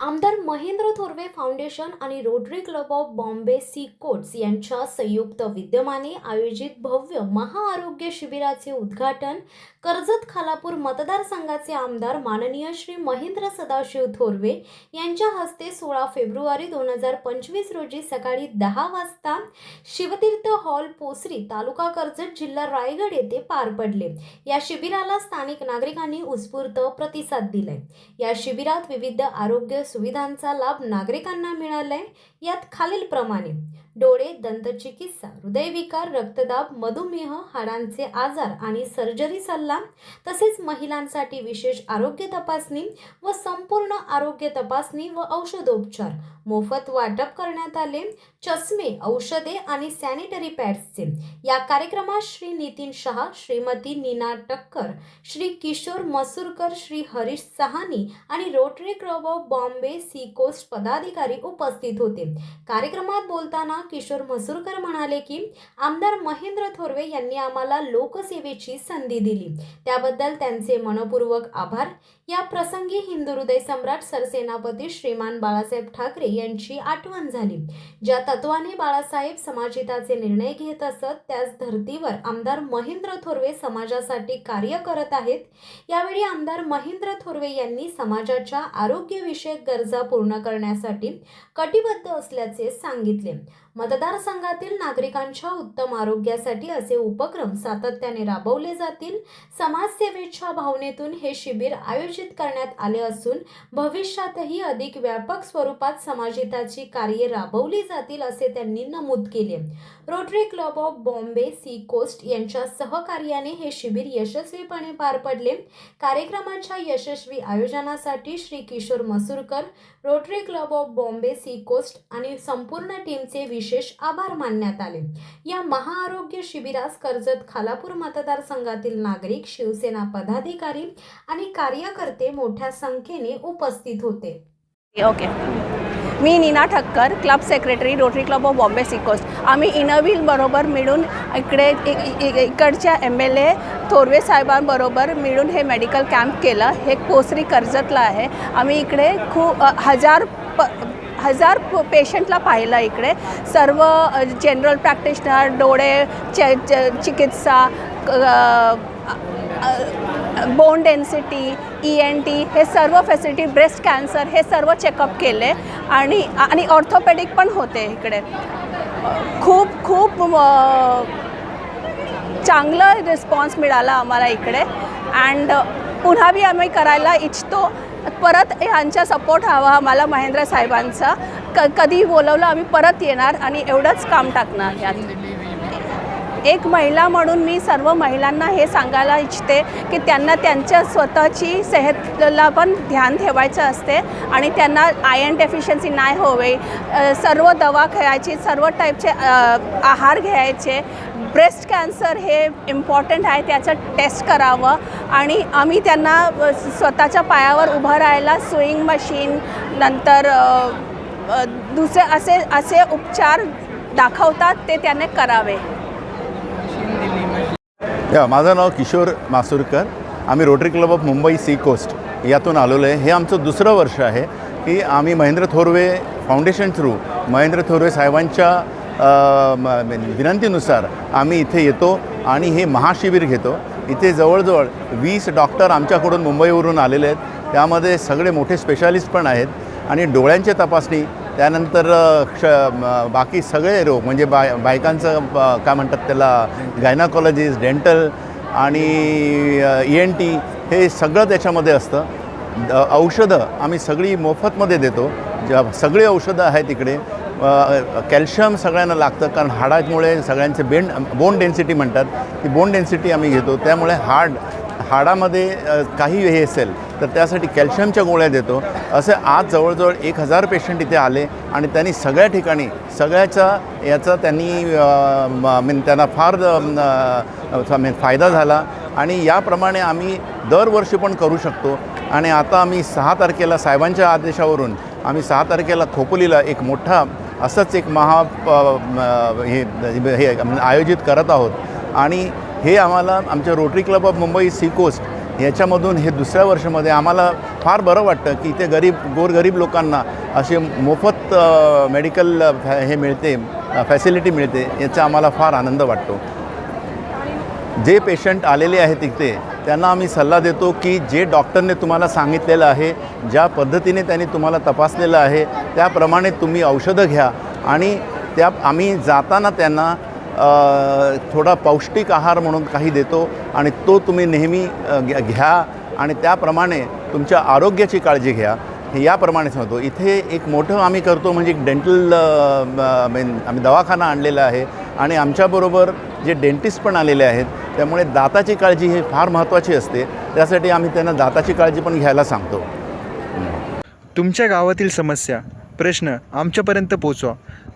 आमदार महेंद्र थोरवे फाउंडेशन आणि Rotary club of Bombay sea quotes यांच्या संयुक्त विद्यमाने आयोजित भव्य महाआरोग्य शिबिराचे उद्घाटन कर्जत खालापूर मतदारसंघाचे आमदार माननीय श्री महेंद्र सदाशिव थोरवे यांच्या हस्ते सोळा फेब्रुवारी दोन हजार पंचवीस रोजी सकाळी दहा वाजता शिवतीर्थ हॉल पोसरी तालुका कर्जत जिल्हा रायगड येथे पार पडले. या शिबिराला स्थानिक नागरिकांनी उत्स्फूर्त प्रतिसाद दिलाय. या शिबिरात विविध आरोग्य सुविधांचा लाभ नागरिकांना मिळालाय यात खालीलप्रमाणे. डोळे दंतचिकित्सा हृदयविकार रक्तदाब मधुमेह हाडांचे आजार आणि सर्जरी सल्ला तसेच महिलांसाठी विशेष आरोग्य तपासणी व संपूर्ण आरोग्य तपासणी व औषधोपचार. मोफत वाटप करण्यात आले. चष्मे औषधे आणि सॅनिटरी पॅड्सचे या कार्यक्रमात श्री नितीन शहा श्रीमती नीना टक्कर श्री किशोर मसूरकर श्री हरीश सहानी आणि Rotary club of Bombay sea coast पदाधिकारी उपस्थित होते. कार्यक्रमात बोलताना किशोर मसूरकर म्हणाले की आमदार महेंद्र थोरवे यांनी आम्हाला लोकसेवेची संधी दिली. त्याबद्दल त्यांचे मनपूर्वक आभार. या प्रसंगी हिंदू हृदय सम्राट सरसेनापती श्रीमान बाळासाहेब ठाकरे यांची आठवण झाली. ज्या तत्वाने बाळासाहेब समाजहिताचे निर्णय घेत असत त्याच धर्तीवर आमदार महेंद्र थोरवे समाजासाठी कार्य करत आहेत. यावेळी आमदार महेंद्र थोरवे यांनी समाजाच्या आरोग्यविषयक गरजा पूर्ण करण्यासाठी कटिबद्ध असल्याचे सांगितले. मतदारसंघातील नागरिकांच्या उत्तम आरोग्यासाठी असे उपक्रम सातत्याने राबवले जातील. समाजसेवेच्या भावनेतून हे शिबिर आयोजित करण्यात आले असून भविष्यातही अधिक व्यापक स्वरूपात समाजहिताची कार्ये राबवली जातील असे त्यांनी नमूद केले. Rotary club of Bombay sea coast यांच्या सहकार्याने हे शिबिर यशस्वीपणे पार पडले. कार्यक्रमाच्या यशस्वी आयोजनासाठी Shri Kishor Masurkar Rotary club of Bombay sea coast आणि संपूर्ण टीमचे विशेष आभार मानण्यात आले. या महाआरोग्य शिबिरास कर्जत खालापूर मतदारसंघातील नागरिक शिवसेना पदाधिकारी आणि कार्यकर्ते मोठ्या संख्येने उपस्थित होते. Okay me Neena Thakkar club secretary Rotary club of Bombay sea coast आम्ही इनविलबरोबर बरोबर मिळून इकडे इकडच्या एम एल ए थोरवे साहेबांबरोबर मिळून हे मेडिकल कॅम्प केलं. हे कोसरी कर्जतला आहे. आम्ही इकडे खूप हजार प हजार प- पेशंटला पाहिलं इकडे. सर्व जनरल प्रॅक्टिशनर डोळे चे च चिकित्सा bone density E N T हे सर्व फॅसिलिटी ब्रेस्ट कॅन्सर हे सर्व चेकअप केले. आणि आणि ऑर्थोपेडिक पण होते इकडे. खूप खूप चांगलं चांगला रिस्पॉन्स मिळाला आम्हाला इकडे. अँड पुन्हा बी आम्ही करायला इच्छितो. परत ह्यांचा सपोर्ट हवा आम्हाला महेंद्र साहेबांचा. क कधी बोलवलं आम्ही परत येणार आणि एवढंच काम टाकणार यात. एक महिला म्हणून मी सर्व महिलांना हे सांगायला इच्छिते की त्यांना त्यांच्या स्वतःची सेहतला पण ध्यान ठेवायचं असते आणि त्यांना आयर्न डेफिशियन्सी नाही होवे. सर्व दवा खायची सर्व टाईपचे आहार घ्यायचे. ब्रेस्ट कॅन्सर हे इम्पॉर्टंट आहे त्याचं टेस्ट करावं आणि आम्ही त्यांना स्वतःच्या पायावर उभं राहायला स्विंग मशीन नंतर दुसरे असे असे उपचार दाखवतात ते त्याने करावे. या माझं नाव किशोर मासुरकर. आम्ही Rotary club of Mumbai sea coast यातून आलेलो आहे. हे आमचं दुसरं वर्ष आहे की आम्ही महेंद्र थोरवे फाउंडेशन थ्रू महेंद्र थोरवे साहेबांच्या विनंतीनुसार आम्ही इथे येतो आणि हे महाशिबिर घेतो. इथे जवळजवळ वीस डॉक्टर आमच्याकडून मुंबईवरून आलेले आहेत. त्यामध्ये सगळे मोठे स्पेशालिस्ट पण आहेत आणि डोळ्यांची तपासणी त्यानंतर क्ष बाकी सगळे रोग म्हणजे बाय बायकांचं काय म्हणतात त्याला गायनाकॉलॉजिस्ट डेंटल आणि ई एन टी हे सगळं त्याच्यामध्ये असतं. औषधं आम्ही सगळी मोफतमध्ये देतो. ज्या सगळी औषधं आहेत इकडे कॅल्शियम सगळ्यांना लागतं कारण हाडामुळे सगळ्यांचे बेंड बोन डेन्सिटी म्हणतात. ती बोन डेन्सिटी आम्ही घेतो. त्यामुळे हाड हाडामध्ये काही हे असेल तर त्यासाठी कॅल्शियमच्या गोळ्या देतो. असे आज जवळजवळ एक हजार पेशंट इथे आले आणि त्यांनी सगळ्या ठिकाणी सगळ्याचा याचा त्यांनी मीन त्यांना फार फायदा झाला. आणि याप्रमाणे आम्ही दरवर्षी पण करू शकतो. आणि आता आम्ही सहा तारखेला साहेबांच्या आदेशावरून आम्ही सहा तारखेला खोपोलीला एक मोठा असंच एक महा प- हे हे आयोजित करत आहोत. आणि हे आम्हाला आमच्या rotary club of Mumbai sea coast याच्यामधून हे दुसऱ्या वर्षामध्ये आम्हाला फार बरं वाटतं की इथे गरीब गोरगरीब लोकांना असे मोफत मेडिकल फॅ- हे मिळते फॅसिलिटी मिळते याचा आम्हाला फार आनंद वाटतो. जे पेशंट आलेले आहेत इथे त्यांना आम्ही सल्ला देतो की जे डॉक्टरने तुम्हाला सांगितलेलं आहे ज्या पद्धतीने त्यांनी तुम्हाला तपासलेलं आहे त्याप्रमाणे तुम्ही औषधं घ्या आणि त्या आम्ही जाताना त्यांना थोडा पौष्टिक आहार म्हणून काही देतो आणि तो तुम्ही नेहमी घ्या घ्या. आणि त्याप्रमाणे तुमच्या आरोग्याची काळजी घ्या. हे याप्रमाणे सांगतो इथे एक मोठं आम्ही करतो म्हणजे एक डेंटल मेन आम्ही दवाखाना आणलेला आहे. आणि आमच्याबरोबर जे डेंटिस्ट पण आलेले आहेत त्यामुळे दाताची काळजी ही फार महत्त्वाची असते. त्यासाठी आम्ही त्यांना दाताची काळजी पण घ्यायला सांगतो. तुमच्या गावातील समस्या प्रश्न आमच्यापर्यंत पोचवा.